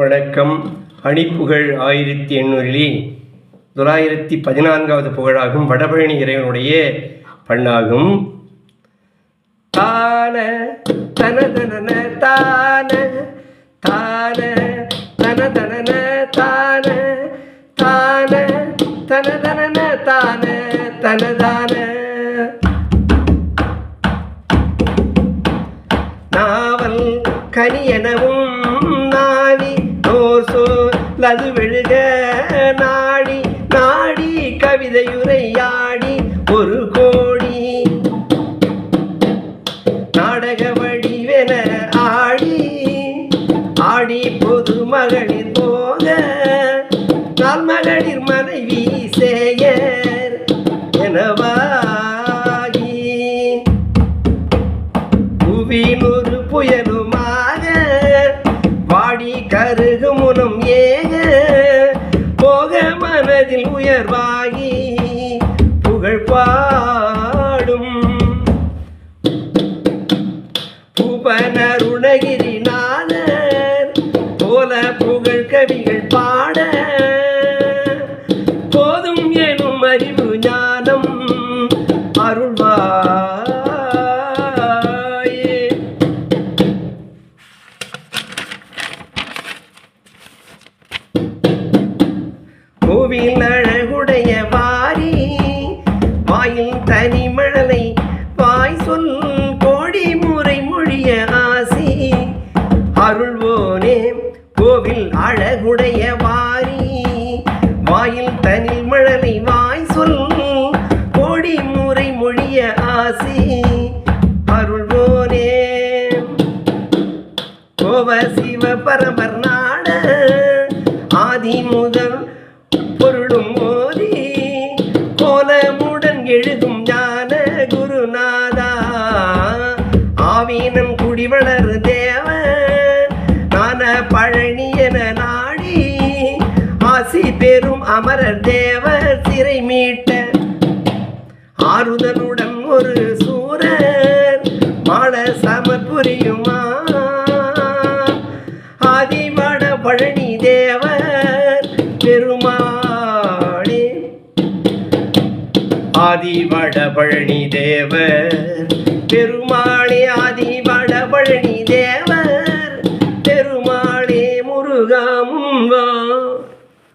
வணக்கம். அணிப்புகழ் ஆயிரத்தி எண்ணூறிலே தொள்ளாயிரத்தி பதினான்காவது புகழாகும் வடபழனி இறைவனுடைய பண்ணாகும். தான தன தான தான தன தான தான தன தான தனதான நாவல் கனி எனவும் லது விழுக நாடி நாடி கவிதையுரையாடி ஒரு கோடி. நாடக வடிவென ஆடி ஆடி பொது மகளிர் போக நாள் மகளிர் மனைவி சேயர் எனவாகி. புவினொரு புயலுமாக வாடி கரு மனதில் உயர்வாகி புகழ் பாடும். புவனருணகிரிநாதர் போல புகழ் கவிகள் கோவில் அழகுடைய வாரி. வாயில் தனில் மழலை வாய் சொல் கோடி முறை மொழிய ஆசி. அருள்வோனே. கோவ சிவ பரமர் நாட. ஆதி முதல் பொருளும் மோதி. கோலமுடன் எழுதும் ஞான குருநாதா. ஆவீனம் குடிவளர் தேவ. அமரர் தேவ சிறை மீட்ட ஆறுதலுடன் ஒரு சூரன் மாட சமர் புரியுமா? ஆதிவட பழனி தேவர் பெருமாளே ஆதிவட பழனி தேவர் பெருமாளே ஆதிவட பழனி தேவர்